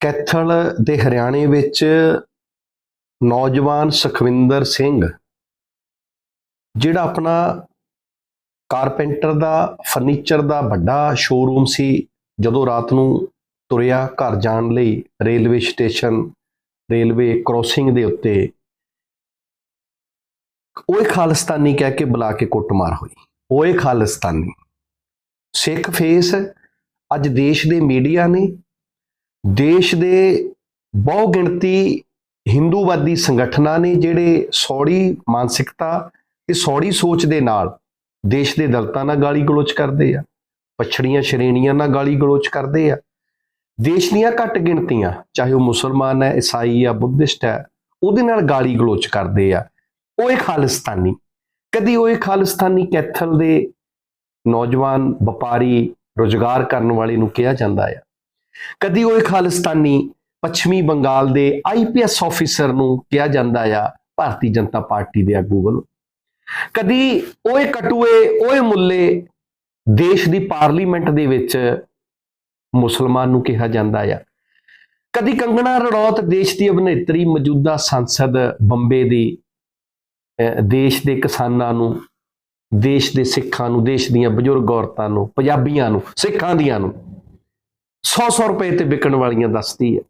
ਕੈਥਲ ਦੇ ਹਰਿਆਣੇ ਵਿੱਚ ਨੌਜਵਾਨ ਸੁਖਵਿੰਦਰ ਸਿੰਘ, ਜਿਹੜਾ ਆਪਣਾ ਕਾਰਪੈਂਟਰ ਦਾ, ਫਰਨੀਚਰ ਦਾ ਵੱਡਾ ਸ਼ੋਰੂਮ ਸੀ, ਜਦੋਂ ਰਾਤ ਨੂੰ ਤੁਰਿਆ ਘਰ ਜਾਣ ਲਈ ਰੇਲਵੇ ਸਟੇਸ਼ਨ, ਰੇਲਵੇ ਕ੍ਰੋਸਿੰਗ ਦੇ ਉੱਤੇ ਓਏ ਖਾਲਿਸਤਾਨੀ ਕਹਿ ਕੇ ਬੁਲਾ ਕੇ ਕੁੱਟਮਾਰ ਹੋਈ। ਓਏ ਖਾਲਿਸਤਾਨੀ। ਸਿੱਖ ਫੇਸ ਅੱਜ ਦੇਸ਼ ਦੇ ਮੀਡੀਆ ਨੇ ਦੇਸ਼ ਦੇ ਬਹੁ ਗਿਣਤੀ ਹਿੰਦੂਵਾਦੀ ਸੰਗਠਨਾਂ ਨੇ ਜਿਹੜੇ ਸੌੜੀ ਮਾਨਸਿਕਤਾ ਤੇ ਸੌੜੀ ਸੋਚ ਦੇ ਨਾਲ ਦੇਸ਼ ਦੇ ਦਲਤਾਂ ਨਾਲ ਗਾਲੀ ਗਲੋਚ ਕਰਦੇ ਆ, ਪਛੜੀਆਂ ਸ਼੍ਰੇਣੀਆਂ ਨਾਲ ਗਾਲੀ ਗਲੋਚ ਕਰਦੇ ਆ, ਦੇਸ਼ ਦੀਆਂ ਘੱਟ ਗਿਣਤੀਆਂ, ਚਾਹੇ ਉਹ ਮੁਸਲਮਾਨ ਹੈ, ਈਸਾਈ ਆ ਬੁੱਧਿਸਟ ਹੈ, ਉਹਦੇ ਨਾਲ ਗਾਲੀ ਗਲੋਚ ਕਰਦੇ ਆ। ਉਹ ਇਹ ਖਾਲਿਸਤਾਨੀ, ਕਦੀ ਉਹ ਇੱਕ ਖਾਲਿਸਤਾਨੀ ਕੈਥਲ ਦੇ ਨੌਜਵਾਨ ਵਪਾਰੀ ਰੋਜ਼ਗਾਰ ਕਰਨ ਵਾਲੇ ਨੂੰ ਕਿਹਾ ਜਾਂਦਾ ਆ। ਕਦੀ ਉਹ ਖਾਲਿਸਤਾਨੀ ਪੱਛਮੀ ਬੰਗਾਲ ਦੇ ਆਈਪੀਐਸ ਆਫੀਸਰ ਨੂੰ ਕਿਹਾ ਜਾਂਦਾ ਆ, ਭਾਰਤੀ ਜਨਤਾ ਪਾਰਟੀ ਦੇ ਆਗੂ ਵੱਲੋਂ। ਕਦੀ ਓਏ ਕਟੂਏ, ਓਏ ਮੁੱਲੇ ਦੇਸ਼ ਦੀ ਪਾਰਲੀਮੈਂਟ ਦੇ ਵਿੱਚ ਮੁਸਲਮਾਨ ਨੂੰ ਕਿਹਾ ਜਾਂਦਾ ਆ। ਕਦੀ ਕੰਗਣਾ ਰਣੌਤ ਦੇਸ਼ ਦੀ ਅਭਿਨੇਤਰੀ, ਮੌਜੂਦਾ ਸੰਸਦ ਬੰਬੇ ਦੀ ਅਹ ਦੇਸ਼ ਦੇ ਕਿਸਾਨਾਂ ਨੂੰ, ਦੇਸ਼ ਦੇ ਸਿੱਖਾਂ ਨੂੰ, ਦੇਸ਼ ਦੀਆਂ ਬਜ਼ੁਰਗ ਔਰਤਾਂ ਨੂੰ, ਪੰਜਾਬੀਆਂ ਨੂੰ, ਸਿੱਖਾਂ ਦੀਆਂ ਨੂੰ। 100-100 ਰੁਪਏ ਤੇ ਵਿਕਣ ਵਾਲੀਆਂ ਦੱਸਦੀ ਹੈ।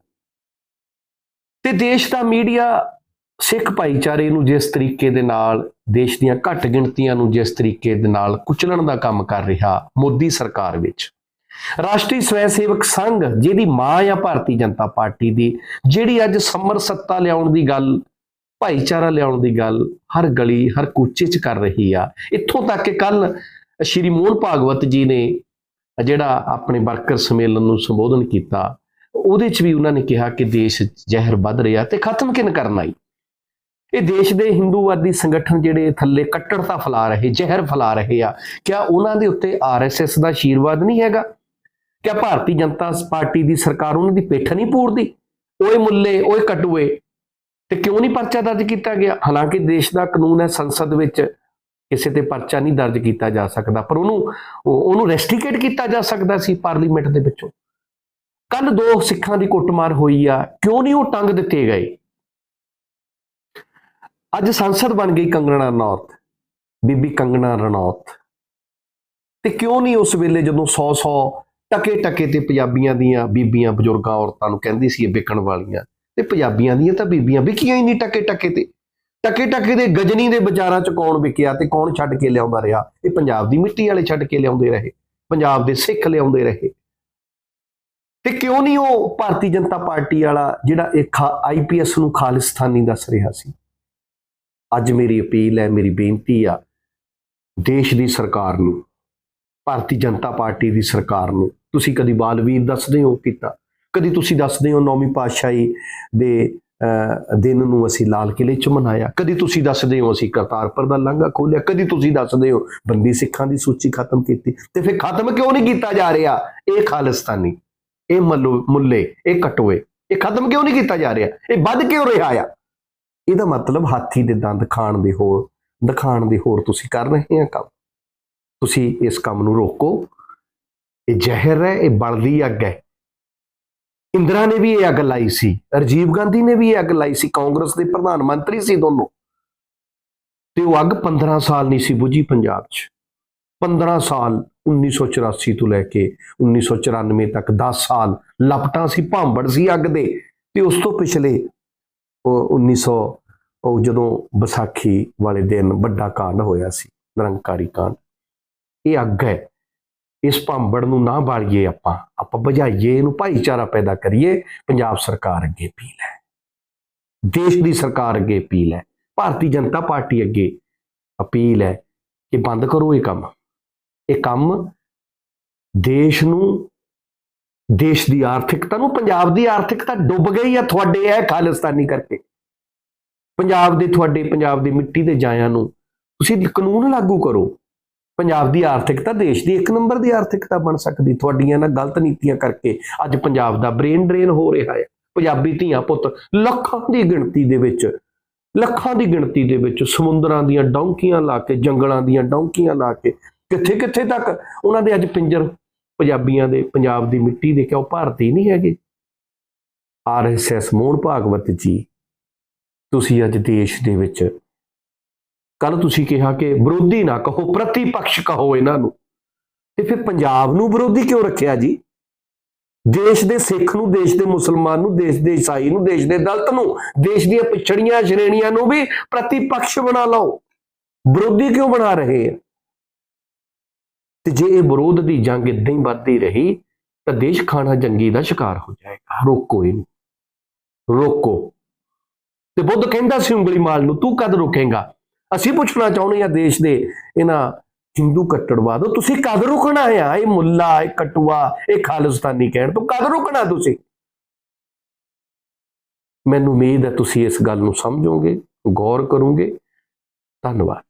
ਤੇ ਦੇਸ਼ ਦਾ ਮੀਡੀਆ, ਸਿੱਖ ਭਾਈਚਾਰੇ ਨੂੰ ਜਿਸ ਤਰੀਕੇ ਦੇ ਨਾਲ, ਦੇਸ਼ ਦੀਆਂ ਘੱਟ ਗਿਣਤੀਆਂ ਨੂੰ ਜਿਸ ਤਰੀਕੇ ਦੇ ਨਾਲ ਕੁਚਲਣ ਦਾ ਕੰਮ ਕਰ ਰਿਹਾ ਮੋਦੀ ਸਰਕਾਰ ਵਿੱਚ। ਰਾਸ਼ਟਰੀ ਸਵੈ ਸੇਵਕ ਸੰਘ, ਜਿਹਦੀ ਮਾਂ ਆ ਭਾਰਤੀ ਜਨਤਾ ਪਾਰਟੀ ਦੀ, ਜਿਹੜੀ ਅੱਜ ਸਮਰ ਸੱਤਾ ਲਿਆਉਣ ਦੀ ਗੱਲ, ਭਾਈਚਾਰਾ ਲਿਆਉਣ ਦੀ ਗੱਲ ਹਰ ਗਲੀ, ਹਰ ਕੂਚੇ 'ਚ ਕਰ ਰਹੀ ਆ। ਇੱਥੋਂ ਤੱਕ ਕਿ ਕੱਲ ਸ਼੍ਰੀ ਮੋਹਨ ਭਾਗਵਤ ਜੀ ਨੇ ਜਿਹੜਾ ਆਪਣੇ ਵਰਕਰ ਸੰਮੇਲਨ ਨੂੰ ਸੰਬੋਧਨ ਕੀਤਾ, ਉਹਦੇ 'ਚ ਵੀ ਉਹਨਾਂ ਨੇ ਕਿਹਾ ਕਿ ਦੇਸ਼ ਜ਼ਹਿਰ ਵੱਧ ਰਿਹਾ ਤੇ ਖਤਮ ਕਿਨ ਕਰਨਾ ਈ ਇਹ ਦੇਸ਼ ਦੇ ਹਿੰਦੂਵਾਦੀ ਸੰਗਠਨ ਜਿਹੜੇ ਥੱਲੇ ਕੱਟੜਤਾ ਫੈਲਾ ਰਹੇ, ਜ਼ਹਿਰ ਫੈਲਾ ਰਹੇ ਆ, ਕਿਆ ਉਹਨਾਂ ਦੇ ਉੱਤੇ ਆਰਐਸਐਸ ਦਾ ਆਸ਼ੀਰਵਾਦ ਨਹੀਂ ਹੈਗਾ? ਕਿਆ ਭਾਰਤੀ ਜਨਤਾ ਪਾਰਟੀ ਦੀ ਸਰਕਾਰ ਉਹਨਾਂ ਦੀ ਪਿੱਠ ਨਹੀਂ ਪੂਰਦੀ? ਓਏ ਮੁੱਲੇ, ਓਏ ਕਟੂਏ, ਤੇ ਕਿਉਂ ਨਹੀਂ ਪਰਚਾ ਦਰਜ ਕੀਤਾ ਗਿਆ? ਹਾਲਾਂਕਿ ਦੇਸ਼ ਦਾ ਕਾਨੂੰਨ ਹੈ ਸੰਸਦ ਵਿੱਚ ਕਿਸੇ ਤੇ ਪਰਚਾ ਨਹੀਂ ਦਰਜ ਕੀਤਾ ਜਾ ਸਕਦਾ, ਪਰ ਉਹਨੂੰ, ਉਹ- ਉਹਨੂੰ ਰੈਸਟੀਕੇਟ ਕੀਤਾ ਜਾ ਸਕਦਾ ਸੀ ਪਾਰਲੀਮੈਂਟ ਦੇ ਵਿੱਚੋਂ। ਕੱਲ ਦੋ ਸਿੱਖਾਂ ਦੀ ਕੁੱਟਮਾਰ ਹੋਈ ਆ, ਕਿਉਂ ਨਹੀਂ ਉਹ ਟੰਗ ਦਿੱਤੇ ਗਏ? ਅੱਜ ਸੰਸਦ ਬਣ ਗਈ ਕੰਗਣਾ ਰਣੌਤ, ਬੀਬੀ ਕੰਗਣਾ ਰਣੌਤ। ਤੇ ਕਿਉਂ ਨਹੀਂ ਉਸ ਵੇਲੇ ਜਦੋਂ 100 100 ਟਕੇ ਟਕੇ ਤੇ ਪੰਜਾਬੀਆਂ ਦੀਆਂ ਬੀਬੀਆਂ, ਬਜ਼ੁਰਗਾਂ ਔਰਤਾਂ ਨੂੰ ਕਹਿੰਦੀ ਸੀ ਇਹ ਵਿਕਣ ਵਾਲੀਆਂ, ਤੇ ਪੰਜਾਬੀਆਂ ਦੀਆਂ ਤਾਂ ਬੀਬੀਆਂ ਵਿਕੀਆਂ ਹੀ ਨਹੀਂ ਟਕੇ ਟਕੇ ਤੇ। ਟਕੇ ਟਕੇ ਦੇ ਗਜਨੀ ਦੇ ਬਾਜ਼ਾਰਾਂ 'ਚ ਕੌਣ ਵਿਕਿਆ ਤੇ ਕੌਣ ਛੱਡ ਕੇ ਲਿਆਉਂਦਾ ਰਿਹਾ? ਇਹ ਪੰਜਾਬ ਦੀ ਮਿੱਟੀ ਵਾਲੇ ਛੱਡ ਕੇ ਲਿਆਉਂਦੇ ਰਹੇ, ਪੰਜਾਬ ਦੇ ਸਿੱਖ ਲਿਆਉਂਦੇ ਰਹੇ। ਤੇ ਕਿਉਂ ਨਹੀਂ ਉਹ ਭਾਰਤੀ ਜਨਤਾ ਪਾਰਟੀ ਵਾਲਾ ਜਿਹੜਾ ਇੱਕ ਆਈਪੀਐਸ ਨੂੰ ਖਾਲਿਸਤਾਨੀ ਦੱਸ ਰਿਹਾ ਸੀ? ਅੱਜ ਮੇਰੀ ਅਪੀਲ ਹੈ, ਮੇਰੀ ਬੇਨਤੀ ਆ, ਦੇਸ਼ ਦੀ ਸਰਕਾਰ ਨੂੰ, ਭਾਰਤੀ ਜਨਤਾ ਪਾਰਟੀ ਦੀ ਸਰਕਾਰ ਨੂੰ, ਤੁਸੀਂ ਕਦੀ ਬਾਲਵੀਰ ਦੱਸਦੇ ਹੋ ਕੀਤਾ? ਕਦੀ ਤੁਸੀਂ ਦੱਸਦੇ ਹੋ ਨੌਵੀਂ ਪਾਤਸ਼ਾਹੀ ਦੇ ਦਿਨ ਨੂੰ ਅਸੀਂ ਲਾਲ ਕਿਲੇ 'ਚ ਮਨਾਇਆ। ਕਦੀ ਤੁਸੀਂ ਦੱਸਦੇ ਹੋ ਅਸੀਂ ਕਰਤਾਰਪੁਰ ਦਾ ਲਾਂਘਾ ਖੋਲਿਆ, ਕਦੀ ਤੁਸੀਂ ਦੱਸਦੇ ਹੋ ਬੰਦੀ ਸਿੱਖਾਂ ਦੀ ਸੂਚੀ ਖਤਮ ਕੀਤੀ। ਤੇ ਫਿਰ ਖਤਮ ਕਿਉਂ ਨਹੀਂ ਕੀਤਾ ਜਾ ਰਿਹਾ? ਇਹ ਖਾਲਿਸਤਾਨੀ, ਇਹ ਮੱਲੂ, ਮੁੱਲੇ, ਇਹ ਕਟੋਏ, ਇਹ ਖਤਮ ਕਿਉਂ ਨਹੀਂ ਕੀਤਾ ਜਾ ਰਿਹਾ? ਇਹ ਵੱਧ ਕਿਉਂ ਰਿਹਾ ਆ? ਇਹਦਾ ਮਤਲਬ ਹਾਥੀ ਦੇ ਦੰਦ ਖਾਣ ਦੇ ਹੋਰ, ਦਿਖਾਣ ਦੇ ਹੋਰ ਤੁਸੀਂ ਕਰ ਰਹੇ ਆ ਕੰਮ। ਤੁਸੀਂ ਇਸ ਕੰਮ ਨੂੰ ਰੋਕੋ। ਇਹ ਜ਼ਹਿਰ ਹੈ, ਇਹ ਬਲਦੀ ਅੱਗ ਹੈ। ਇੰਦਰਾ ਨੇ ਵੀ ਇਹ ਅੱਗ ਲਾਈ ਸੀ, ਰਾਜੀਵ ਗਾਂਧੀ ਨੇ ਵੀ ਇਹ ਅੱਗ ਲਾਈ ਸੀ, ਕਾਂਗਰਸ ਦੇ ਪ੍ਰਧਾਨ ਮੰਤਰੀ ਸੀ ਦੋਨੋਂ। ਤੇ ਉਹ ਅੱਗ 15 ਸਾਲ ਨਹੀਂ ਸੀ ਬੁਝੀ ਪੰਜਾਬ 'ਚ। 15 ਸਾਲ 1984 ਤੋਂ ਲੈ ਕੇ 1994 ਤੱਕ 10 ਸਾਲ ਲਪਟਾਂ ਸੀ, ਭਾਂਬੜ ਸੀ ਅੱਗ ਦੇ। ਤੇ ਉਸ ਤੋਂ ਪਿਛਲੇ ਉਹ 1900 ਉਹ ਜਦੋਂ ਵਿਸਾਖੀ ਵਾਲੇ ਦਿਨ ਵੱਡਾ ਕਾਂਡ ਹੋਇਆ ਸੀ, ਨਿਰੰਕਾਰੀ ਕਾਂਡ, ਇਹ ਅੱਗ ਹੈ। ਇਸ ਭਾਂਬੜ ਨੂੰ ਨਾ ਬਾਲੀਏ ਆਪਾਂ ਆਪਾਂ ਬੁਝਾਈਏ ਇਹਨੂੰ ਭਾਈਚਾਰਾ ਪੈਦਾ ਕਰੀਏ, ਪੰਜਾਬ ਸਰਕਾਰ ਅੱਗੇ ਅਪੀਲ ਹੈ। ਦੇਸ਼ ਦੀ ਸਰਕਾਰ ਅੱਗੇ ਅਪੀਲ ਹੈ। ਭਾਰਤੀ ਜਨਤਾ ਪਾਰਟੀ ਅੱਗੇ ਅਪੀਲ ਹੈ ਕਿ ਬੰਦ ਕਰੋ ਇਹ ਕੰਮ। ਇਹ ਕੰਮ ਦੇਸ਼ ਨੂੰ, ਦੇਸ਼ ਦੀ ਆਰਥਿਕਤਾ ਨੂੰ, ਪੰਜਾਬ ਦੀ ਆਰਥਿਕਤਾ ਡੁੱਬ ਗਈ ਆ ਤੁਹਾਡੇ ਇਹ ਖਾਲਿਸਤਾਨੀ ਕਰਕੇ। ਪੰਜਾਬ ਦੇ, ਤੁਹਾਡੇ ਪੰਜਾਬ ਦੀ ਮਿੱਟੀ ਦੇ ਜਾਇਆਂ ਨੂੰ ਤੁਸੀਂ ਕਾਨੂੰਨ ਲਾਗੂ ਕਰੋ। ਪੰਜਾਬ ਦੀ ਆਰਥਿਕਤਾ, ਦੇਸ਼ ਦੀ ਇੱਕ ਨੰਬਰ ਦੀ ਆਰਥਿਕਤਾ ਬਣ ਸਕਦੀ। ਤੁਹਾਡੀਆਂ ਨਾਲ ਗਲਤ ਨੀਤੀਆਂ ਕਰਕੇ ਅੱਜ ਪੰਜਾਬ ਦਾ ਬ੍ਰੇਨ ਡਰੇਨ ਹੋ ਰਿਹਾ ਹੈ। ਪੰਜਾਬੀ ਧੀਆਂ ਪੁੱਤ, ਲੱਖਾਂ ਦੀ ਗਿਣਤੀ ਦੇ ਵਿੱਚ, ਲੱਖਾਂ ਦੀ ਗਿਣਤੀ ਦੇ ਵਿੱਚ ਸਮੁੰਦਰਾਂ ਦੀਆਂ ਡੌਂਕੀਆਂ ਲਾ ਕੇ, ਜੰਗਲਾਂ ਦੀਆਂ ਡੌਂਕੀਆਂ ਲਾ ਕੇ ਕਿੱਥੇ ਕਿੱਥੇ ਤੱਕ ਉਹਨਾਂ ਦੇ ਅੱਜ ਪਿੰਜਰ ਪੰਜਾਬੀਆਂ ਦੇ, ਪੰਜਾਬ ਦੀ ਮਿੱਟੀ ਦੇ, ਕਿਉਂ ਭਾਰਤੀ ਨਹੀਂ ਹੈਗੇ? ਆਰਐਸਐਸ ਮੋਹਨ ਭਾਗਵਤ ਜੀ, ਤੁਸੀਂ ਅੱਜ ਦੇਸ਼ ਦੇ ਵਿੱਚ ਕੱਲ ਤੁਸੀਂ ਕਿਹਾ ਕਿ ਵਿਰੋਧੀ ਨਾ ਕਹੋ, ਪ੍ਰਤੀਪਕਸ਼ ਕਹੋ ਇਹਨਾਂ ਨੂੰ। ਤੇ ਫਿਰ ਪੰਜਾਬ ਨੂੰ ਵਿਰੋਧੀ ਕਿਉਂ ਰੱਖਿਆ ਜੀ? ਦੇਸ਼ ਦੇ ਸਿੱਖ ਨੂੰ, ਦੇਸ਼ ਦੇ ਮੁਸਲਮਾਨ ਨੂੰ, ਦੇਸ਼ ਦੇ ਈਸਾਈ ਨੂੰ, ਦੇਸ਼ ਦੇ ਦਲਤ ਨੂੰ, ਦੇਸ਼ ਦੀਆਂ ਪਿਛੜੀਆਂ ਸ਼੍ਰੇਣੀਆਂ ਨੂੰ ਵੀ ਪ੍ਰਤੀਪਕਸ਼ ਬਣਾ ਲਓ। ਵਿਰੋਧੀ ਕਿਉਂ ਬਣਾ ਰਹੇ ਆ? ਤੇ ਜੇ ਇਹ ਵਿਰੋਧ ਦੀ ਜੰਗ ਇਦਾਂ ਹੀ ਵੱਧਦੀ ਰਹੀ, ਤਾਂ ਦੇਸ਼ ਖਾਣਾ ਜੰਗੀ ਦਾ ਸ਼ਿਕਾਰ ਹੋ ਜਾਏਗਾ। ਰੋਕੋ ਇਹਨੂੰ। ਰੋਕੋ। ਤੇ ਬੁੱਧ ਕਹਿੰਦਾ ਸੀ ਉਂਗਲੀ ਮਾਲ ਨੂੰ, ਤੂੰ ਕਦ ਰੋਕੇਗਾ? ਅਸੀਂ ਪੁੱਛਣਾ ਚਾਹੁੰਦੇ ਹਾਂ ਦੇਸ਼ ਦੇ ਇਹਨਾਂ ਹਿੰਦੂ ਕੱਟੜਵਾਦੋ ਤੁਸੀਂ ਕਦ ਰੁਕਣਾ ਆ ਇਹ ਮੁੱਲਾ, ਇਹ ਕਟੂਆ, ਇਹ ਖਾਲਿਸਤਾਨੀ ਕਹਿਣ ਤੋਂ ਕਦ ਰੁਕਣਾ ਤੁਸੀਂ? ਮੈਨੂੰ ਉਮੀਦ ਹੈ ਤੁਸੀਂ ਇਸ ਗੱਲ ਨੂੰ ਸਮਝੋਗੇ, ਗੌਰ ਕਰੋਗੇ। ਧੰਨਵਾਦ।